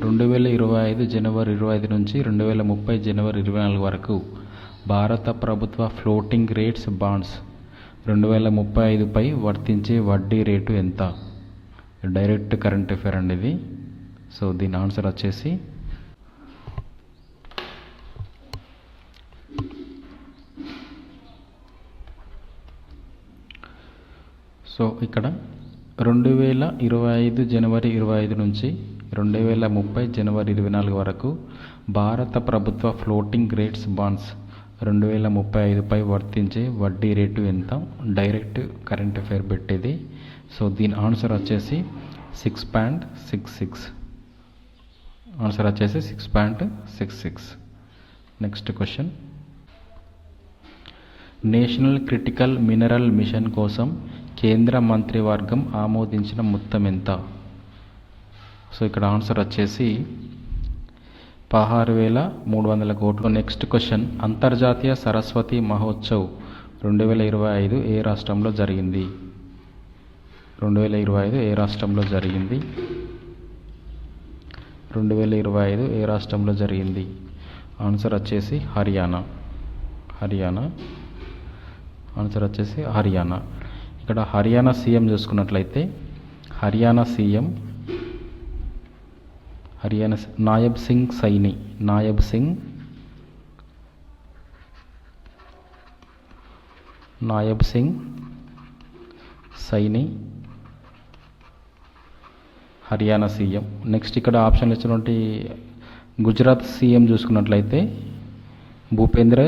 రెండు వేల ఇరవై ఐదు జనవరి ఇరవై ఐదు నుంచి రెండు వేల ముప్పై జనవరి ఇరవై నాలుగు వరకు భారత ప్రభుత్వ ఫ్లోటింగ్ రేట్స్ బాండ్స్ రెండు వేల ముప్పై ఐదుపై వర్తించే వడ్డీ రేటు ఎంత? డైరెక్ట్ కరెంట్ అఫేర్ అండి ఇది. సో దీని ఆన్సర్ వచ్చేసి సో ఇక్కడ రెండు వేల ఇరవై ఐదు జనవరి ఇరవై ఐదు నుంచి రెండు వేల ముప్పై జనవరి ఇరవై నాలుగు వరకు భారత ప్రభుత్వ ఫ్లోటింగ్ రేట్స్ బాండ్స్ రెండు వేల ముప్పై ఐదుపై వర్తించే వడ్డీ రేటు ఎంత? డైరెక్ట్ కరెంట్ అఫైర్ పెట్టేది. సో దీని ఆన్సర్ వచ్చేసి six point six six. Answer వచ్చేసి six point six six. Next question. National critical mineral mission కోసం కేంద్ర మంత్రివర్గం ఆమోదించిన మొత్తం ఎంత? సో ఇక్కడ ఆన్సర్ వచ్చేసి పదహారు వేల మూడు వందల కోట్లు. నెక్స్ట్ క్వశ్చన్ అంతర్జాతీయ సరస్వతి మహోత్సవ్ రెండు వేల ఇరవై ఐదు ఏ రాష్ట్రంలో జరిగింది? రెండు వేల ఇరవై ఐదు ఏ రాష్ట్రంలో జరిగింది? రెండు వేల ఇరవై ఐదు ఏ రాష్ట్రంలో జరిగింది? ఆన్సర్ వచ్చేసి హర్యానా. హర్యానా. ఆన్సర్ వచ్చేసి హర్యానా. ఇక్కడ హర్యానా సీఎం చూసుకున్నట్లయితే Haryana CM Haryana Nayab Singh Saini Nayab Singh Nayab Singh Saini Haryana CM. Next ఇక్కడ ఆప్షన్లు ఇచ్చినటువంటి గుజరాత్ సీఎం చూసుకున్నట్లయితే భూపేంద్ర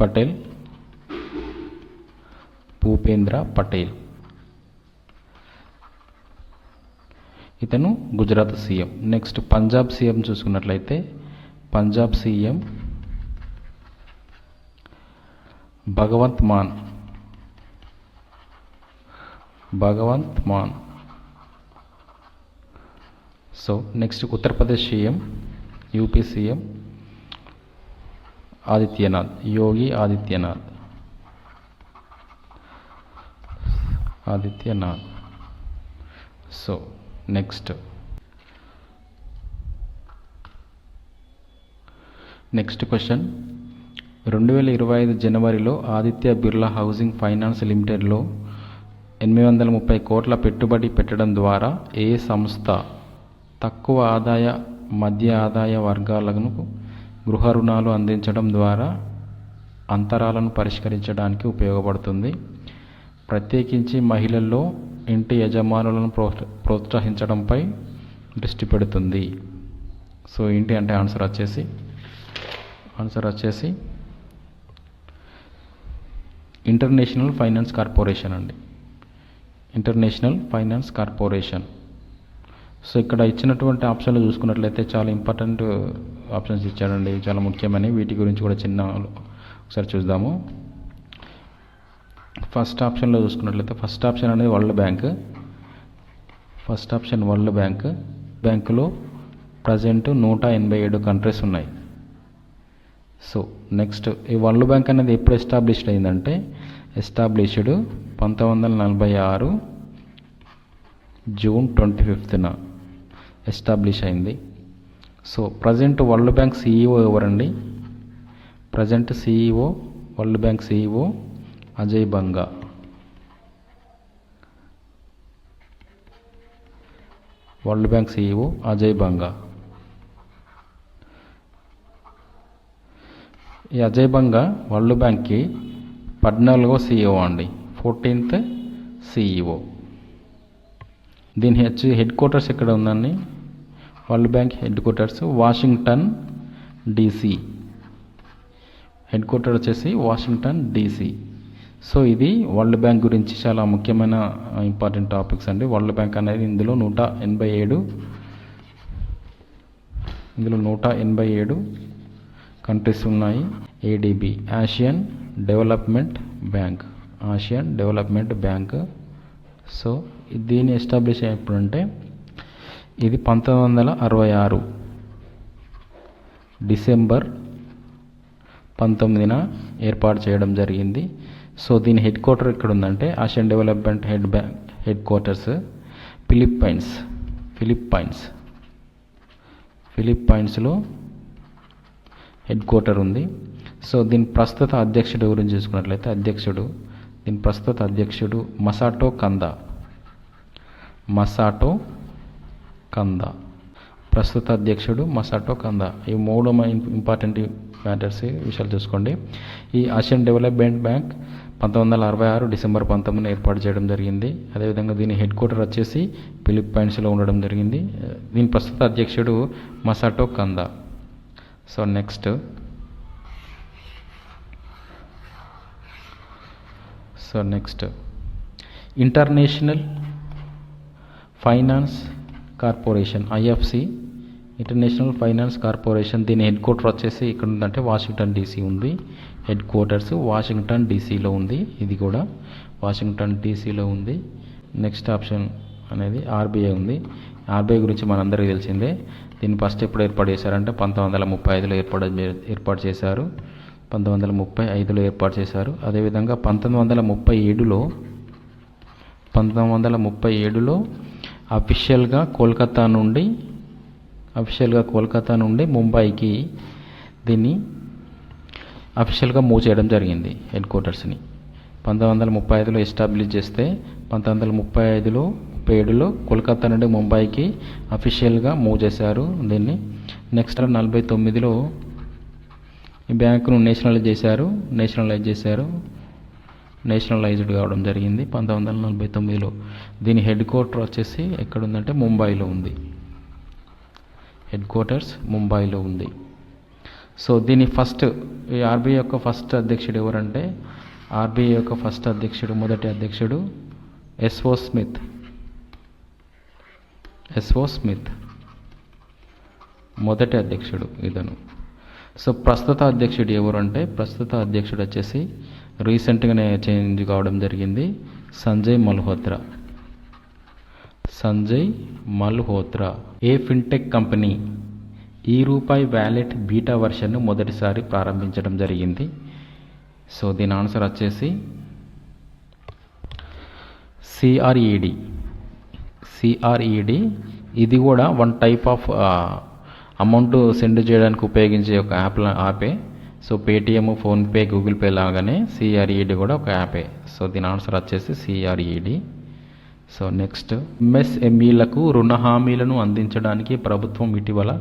పటేల్ భూపేంద్ర పటేల్. ఇతను Gujarat CM. Next Punjab CM చూసుకున్నట్లయితే Punjab CM Bhagwant Mann. Bhagwant Mann. So next Uttar Pradesh CM UP CM Adityanath. Yogi Adityanath. Adityanath. So next. Next question. రెండు వేల ఇరవై ఐదు జనవరిలో ఆదిత్య బిర్లా హౌసింగ్ ఫైనాన్స్ లిమిటెడ్లో ఎనిమిది వందల ముప్పై కోట్ల పెట్టుబడి పెట్టడం ద్వారా ఏ సంస్థ తక్కువ ఆదాయ మధ్య ఆదాయ వర్గాలకు గృహ రుణాలు అందించడం ద్వారా అంతరాలను పరిష్కరించడానికి ఉపయోగపడుతుంది? ప్రత్యేకించి మహిళల్లో ఇంటి యజమానులను ప్రోత్స ప్రోత్సహించడంపై దృష్టి పెడుతుంది. సో ఏంటి అంటే ఆన్సర్ వచ్చేసి ఆన్సర్ వచ్చేసి ఇంటర్నేషనల్ ఫైనాన్స్ కార్పొరేషన్ అండి. International finance corporation. సో ఇక్కడ ఇచ్చినటువంటి ఆప్షన్లు చూసుకున్నట్లయితే చాలా ఇంపార్టెంట్ ఆప్షన్స్ ఇచ్చాడండి చాలా ముఖ్యమైనవి వీటి గురించి కూడా చిన్న ఒకసారి చూద్దాము. ఫస్ట్ ఆప్షన్లో చూసుకున్నట్లయితే ఫస్ట్ ఆప్షన్ అనేది world bank. First option world bank. బ్యాంకులో ప్రజెంట్ నూట ఎనభై ఏడు కంట్రీస్ ఉన్నాయి. సో నెక్స్ట్ ఈ వరల్డ్ బ్యాంక్ అనేది ఎప్పుడు ఎస్టాబ్లిష్డ్ అయిందంటే ఎస్టాబ్లిష్డ్ పంతొమ్మిది వందల నలభై ఆరు జూన్ ట్వంటీ ఫిఫ్త్న ఎస్టాబ్లిష్ అయింది. So present world bank CEO ఎవరండి? Present CEO world bank CEO Ajay Banga. World bank CEO Ajay Banga. ఈ అజయ్ బంగా వరల్డ్ బ్యాంక్కి పద్నాలుగో సిఇఓ అండి. ఫోర్టీన్త్ సిఇఓ దీని హెచ్ హెడ్ క్వార్టర్స్ ఎక్కడ ఉందండి? World bank headquarters Washington DC. Headquarter వచ్చేసి వాషింగ్టన్ డీసీ. సో ఇది వరల్డ్ బ్యాంక్ గురించి చాలా ముఖ్యమైన ఇంపార్టెంట్ టాపిక్స్ అండి. వరల్డ్ బ్యాంక్ అనేది ఇందులో నూట ఎనభై ఏడు ఇందులో నూట ఎనభై ఏడు కంట్రీస్ ఉన్నాయి. ADB Asian development bank Asian development bank so దీన్ని ఎస్టాబ్లిష్ ఎప్పుడంటే ఇది పంతొమ్మిది వందల అరవై ఆరు డిసెంబర్ పంతొమ్మిదిన ఏర్పాటు చేయడం జరిగింది. సో దీని హెడ్ క్వార్టర్ ఎక్కడ ఉందంటే Asian development head bank headquarters Philippines Philippines ఫిలిప్పైన్స్లో headquarter ఉంది. సో దీని ప్రస్తుత అధ్యక్షుడు గురించి చూసుకున్నట్లయితే అధ్యక్షుడు దీని ప్రస్తుత అధ్యక్షుడు మసాటో కంద మసాటో కంద ప్రస్తుత అధ్యక్షుడు మసాటో కంద ఈ మూడు ఇంపార్టెంట్ మ్యాటర్స్ విషయాలు చూసుకోండి. ఈ ఆసియన్ డెవలప్మెంట్ బ్యాంక్ పంతొమ్మిది వందల అరవై ఆరు డిసెంబర్ పంతొమ్మిది ఏర్పాటు చేయడం జరిగింది. అదేవిధంగా దీని హెడ్ క్వార్టర్ వచ్చేసి ఫిలిప్పైన్స్లో ఉండడం జరిగింది. దీని ప్రస్తుత అధ్యక్షుడు Masato Kanda so next so next international finance corporation IFC international finance corporation దీని హెడ్ క్వార్టర్ వచ్చేసి ఇక్కడ ఉందంటే వాషింగ్టన్ డీసీ ఉంది. హెడ్ క్వార్టర్స్ వాషింగ్టన్ డీసీలో ఉంది. ఇది కూడా వాషింగ్టన్ డీసీలో ఉంది. నెక్స్ట్ ఆప్షన్ అనేది ఆర్బీఐ ఉంది. ఆర్బీఐ గురించి మనందరికీ తెలిసిందే. దీన్ని ఫస్ట్ ఎప్పుడు ఏర్పాటు చేశారంటే పంతొమ్మిది వందల ముప్పై ఐదులో ఏర్పాటు ఏర్పాటు చేశారు. పంతొమ్మిది వందల ముప్పై ఐదులో ఏర్పాటు చేశారు. అదేవిధంగా పంతొమ్మిది వందల ముప్పై ఏడులో పంతొమ్మిది వందల ముప్పై ఏడులో అఫీషియల్గా కోల్కతా నుండి అఫీషియల్గా కోల్కతా నుండి ముంబైకి దీన్ని అఫీషియల్గా మూవ్ చేయడం జరిగింది హెడ్ క్వార్టర్స్ని పంతొమ్మిది వందల ముప్పై ఐదులో ఎస్టాబ్లిష్ చేస్తే పంతొమ్మిది వందల ముప్పై ఐదులో ముప్పై ఏడులో కోల్కతా నుండి ముంబైకి అఫీషియల్గా మూవ్ చేశారు దీన్ని. నెక్స్ట్ నలభై తొమ్మిదిలో ఈ బ్యాంకును నేషనలైజ్ చేశారు నేషనలైజ్ చేశారు నేషనలైజ్డ్ కావడం జరిగింది పంతొమ్మిది వందల నలభై తొమ్మిదిలో. దీని హెడ్ క్వార్టర్ వచ్చేసి ఎక్కడ ఉందంటే ముంబైలో ఉంది. హెడ్ క్వార్టర్స్ ముంబైలో ఉంది. సో దీని ఫస్ట్ ఈ ఆర్బీఐ యొక్క ఫస్ట్ అధ్యక్షుడు ఎవరంటే ఆర్బీఐ యొక్క ఫస్ట్ అధ్యక్షుడు మొదటి అధ్యక్షుడు ఎస్ఓ స్మిత్. S O Smith. మొదటి అధ్యక్షుడు ఇతను. సో ప్రస్తుత అధ్యక్షుడు ఎవరు అంటే ప్రస్తుత అధ్యక్షుడు వచ్చేసి రీసెంట్గానే చేంజ్ కావడం జరిగింది సంజయ్ మల్హోత్రా. సంజయ్ మల్హోత్రా. ఏ ఫిన్టెక్ కంపెనీ? ఈ రూపాయి వ్యాలెట్ బీటా వర్షన్ను మొదటిసారి ప్రారంభించడం జరిగింది. సో దీని ఆన్సర్ వచ్చేసి సిఆర్ఈడి. సిఆర్ఈడి ఇది కూడా one type of amount send చేయడానికి ఉపయోగించే ఒక యాప్ యాపే. So Paytm PhonePe Google Pay లాగానే సిఆర్ఈడి కూడా ఒక యాపే. సో దీని ఆన్సర్ వచ్చేసి సిఆర్ఈడి. సో నెక్స్ట్ ఎంఎస్ఎంఈలకు రుణ హామీలను అందించడానికి ప్రభుత్వం ఇటీవల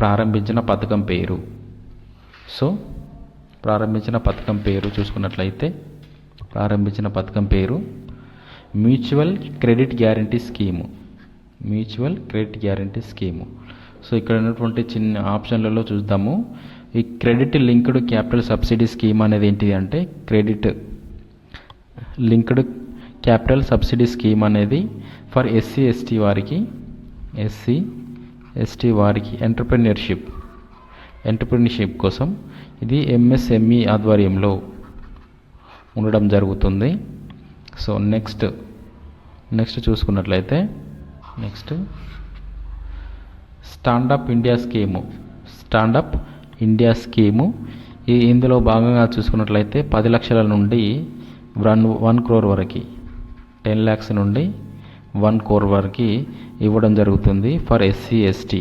ప్రారంభించిన పథకం పేరు. సో ప్రారంభించిన పథకం పేరు చూసుకున్నట్లయితే ప్రారంభించిన పథకం పేరు mutual credit guarantee scheme. Mutual credit guarantee scheme. So ఇక్కడ ఉన్నటువంటి చిన్న ఆప్షన్లలో చూద్దాము. ఈ credit linked capital subsidy scheme అనేది ఏంటిది అంటే credit linked capital subsidy scheme అనేది ఫర్ ఎస్సీ ఎస్టీ వారికి ఎస్సీ ఎస్టీ వారికి ఎంటర్ప్రెన్యూర్షిప్ ఎంటర్ప్రెన్యూర్షిప్ కోసం ఇది ఎంఎస్ఎంఈ ఆధ్వర్యంలో ఉండడం జరుగుతుంది. సో నెక్స్ట్ నెక్స్ట్ చూసుకున్నట్లయితే next stand up India scheme stand up India scheme. ఈ ఇందులో భాగంగా చూసుకున్నట్లయితే పది లక్షల నుండి వన్ వన్ క్రోర్ వరకు టెన్ ల్యాక్స్ నుండి వన్ కోర్ వరకు ఇవ్వడం జరుగుతుంది for SC ST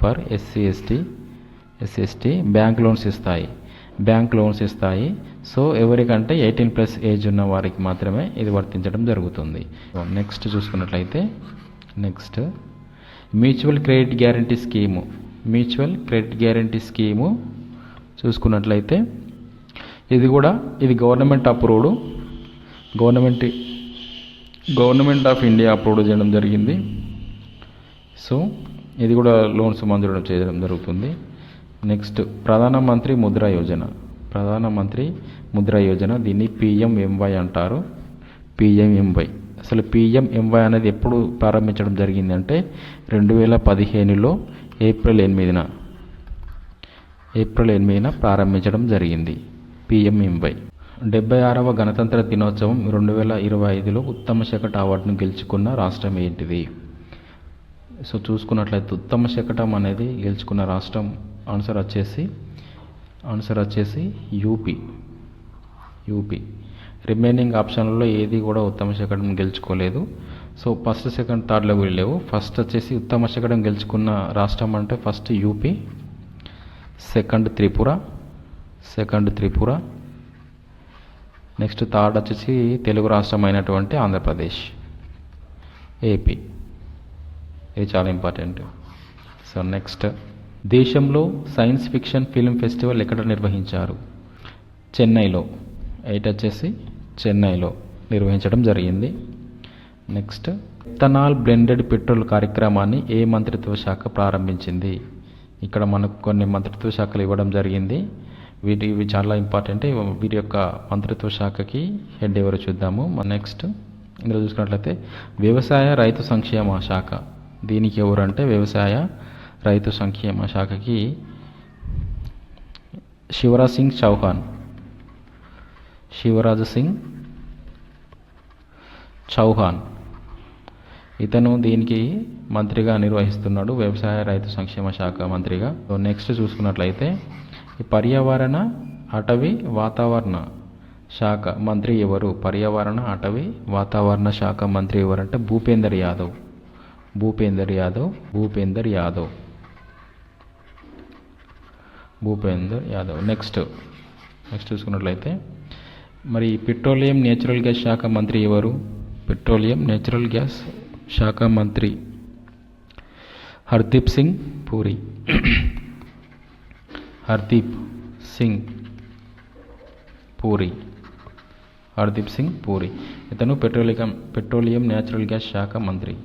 for SC ST SST bank loans ఇస్తాయి. బ్యాంక్ లోన్స్ ఇస్తాయి. సో ఎవరికంటే ఎయిటీన్ ప్లస్ ఏజ్ ఉన్న వారికి మాత్రమే ఇది వర్తించడం జరుగుతుంది. నెక్స్ట్ చూసుకున్నట్లయితే next mutual credit guarantee scheme. Mutual credit guarantee scheme చూసుకున్నట్లయితే ఇది కూడా ఇది government approved. Government government of India approve చేయడం జరిగింది. సో ఇది కూడా లోన్స్ మంజూరు చేయడం జరుగుతుంది. నెక్స్ట్ ప్రధానమంత్రి ముద్రా యోజన. ప్రధానమంత్రి ముద్రా యోజన దీన్ని పిఎంఎంవై అంటారు. పిఎంఎంవై అసలు పిఎంఎంవై అనేది ఎప్పుడు ప్రారంభించడం జరిగింది అంటే రెండు వేల పదిహేనులో ఏప్రిల్ ఎనిమిదిన. ఏప్రిల్ ఎనిమిదిన ప్రారంభించడం జరిగింది. పిఎంఎంవై డెబ్బై ఆరవ గణతంత్ర దినోత్సవం రెండు వేల ఇరవై ఐదులో ఉత్తమ శకట అవార్డును గెలుచుకున్న రాష్ట్రం ఏంటిది? సో చూసుకున్నట్లయితే ఉత్తమ శకటం అనేది గెలుచుకున్న రాష్ట్రం ఆన్సర్ వచ్చేసి ఆన్సర్ వచ్చేసి యూపీ. యూపీ. రిమైనింగ్ ఆప్షన్లలో ఏది కూడా ఉత్తమ శకటం గెలుచుకోలేదు. సో ఫస్ట్ సెకండ్ థర్డ్లో లేవు. ఫస్ట్ వచ్చేసి ఉత్తమ శకటం గెలుచుకున్న రాష్ట్రం అంటే first UP second Tripura second Tripura next third వచ్చేసి తెలుగు రాష్ట్రం అయినటువంటి ఆంధ్రప్రదేశ్ ఏపీ. ఇది చాలా ఇంపార్టెంట్. సో నెక్స్ట్ దేశంలో సైన్స్ ఫిక్షన్ ఫిల్మ్ ఫెస్టివల్ ఎక్కడ నిర్వహించారు? చెన్నైలో. ఎయిట్ వచ్చేసి చెన్నైలో నిర్వహించడం జరిగింది. నెక్స్ట్ ఇథనాల్ బ్లెండెడ్ పెట్రోల్ కార్యక్రమాన్ని ఏ మంత్రిత్వ శాఖ ప్రారంభించింది? ఇక్కడ మనకు కొన్ని మంత్రిత్వ శాఖలు ఇవ్వడం జరిగింది. వీటి ఇవి చాలా ఇంపార్టెంట్ వీటి యొక్క మంత్రిత్వ శాఖకి హెడ్ ఎవరు చూద్దాము. నెక్స్ట్ ఇందులో చూసుకున్నట్లయితే వ్యవసాయ రైతు సంక్షేమ శాఖ. దీనికి ఎవరంటే వ్యవసాయ రైతు సంక్షేమ శాఖకి శివరాజ్ సింగ్ చౌహాన్. శివరాజ్ సింగ్ చౌహాన్. ఇతను దీనికి మంత్రిగా నిర్వహిస్తున్నాడు వ్యవసాయ రైతు సంక్షేమ శాఖ మంత్రిగా. నెక్స్ట్ చూసుకున్నట్లయితే ఈ పర్యావరణ అటవీ వాతావరణ శాఖ మంత్రి ఎవరు? పర్యావరణ అటవీ వాతావరణ శాఖ మంత్రి ఎవరంటే భూపేందర్ యాదవ్. భూపేందర్ యాదవ్ భూపేందర్ యాదవ్. భూపేందర్ యాదవ్. నెక్స్ట్ నెక్స్ట్ చూసుకున్నట్లయితే మరి పెట్రోలియం నేచురల్ గ్యాస్ శాఖ మంత్రి ఎవరు? పెట్రోలియం నేచురల్ గ్యాస్ శాఖ మంత్రి హర్దీప్ సింగ్ పూరి. హర్దీప్ సింగ్ పూరి. హర్దీప్ సింగ్ పూరి. ఇతను పెట్రోలియం పెట్రోలియం నేచురల్ గ్యాస్ శాఖ మంత్రి.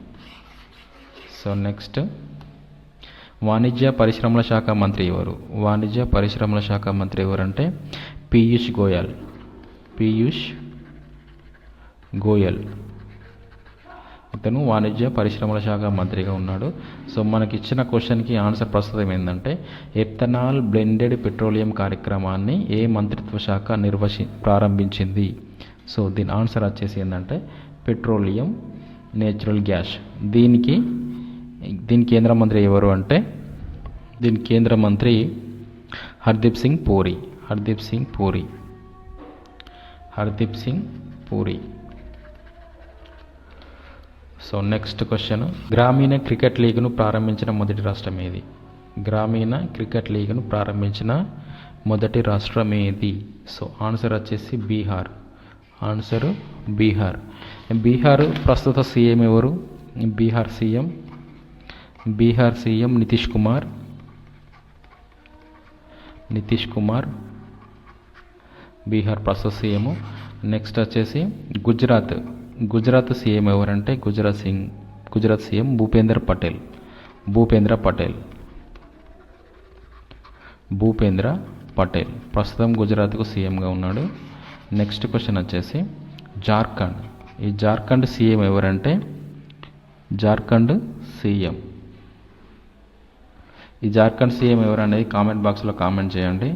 సో నెక్స్ట్ వాణిజ్య పరిశ్రమల శాఖ మంత్రి ఎవరు? వాణిజ్య పరిశ్రమల శాఖ మంత్రి ఎవరంటే పీయూష్ గోయల్. పీయూష్ గోయల్. ఇతను వాణిజ్య పరిశ్రమల శాఖ మంత్రిగా ఉన్నాడు. సో మనకి ఇచ్చిన క్వశ్చన్కి ఆన్సర్ ప్రస్తుతం ఏంటంటే ఎథనాల్ బ్లెండెడ్ పెట్రోలియం కార్యక్రమాన్ని ఏ మంత్రిత్వ శాఖ నిర్వహి ప్రారంభించింది? సో దీని ఆన్సర్ వచ్చేసి ఏంటంటే పెట్రోలియం నేచురల్ గ్యాస్. దీనికి దీని కేంద్ర మంత్రి ఎవరు అంటే దీని కేంద్ర మంత్రి Hardeep Singh Puri. Hardeep Singh Puri. Hardeep Singh Puri. So next question గ్రామీణ క్రికెట్ లీగ్ను ప్రారంభించిన మొదటి రాష్ట్రం ఏది? గ్రామీణ క్రికెట్ లీగ్ను ప్రారంభించిన మొదటి రాష్ట్రం ఏది? సో ఆన్సర్ వచ్చేసి బీహార్. ఆన్సర్ బీహార్. బీహార్ ప్రస్తుత సీఎం ఎవరు? బీహార్ సీఎం. బీహార్ సీఎం నితీష్ కుమార్. నితీష్ కుమార్. బీహార్ ప్రస్తుత సీఎం. నెక్స్ట్ వచ్చేసి గుజరాత్. గుజరాత్ సీఎం ఎవరంటే గుజరాత్ సింగ్ గుజరాత్ సీఎం భూపేందర్ పటేల్. భూపేంద్ర పటేల్. భూపేంద్ర పటేల్. ప్రస్తుతం గుజరాత్కు సీఎంగా ఉన్నాడు. నెక్స్ట్ క్వశ్చన్ వచ్చేసి జార్ఖండ్. ఈ జార్ఖండ్ సీఎం ఎవరంటే జార్ఖండ్ సీఎం. ఈ జార్ఖండ్ సీఎం ఎవరనేది కామెంట్ బాక్స్లో కామెంట్ చేయండి.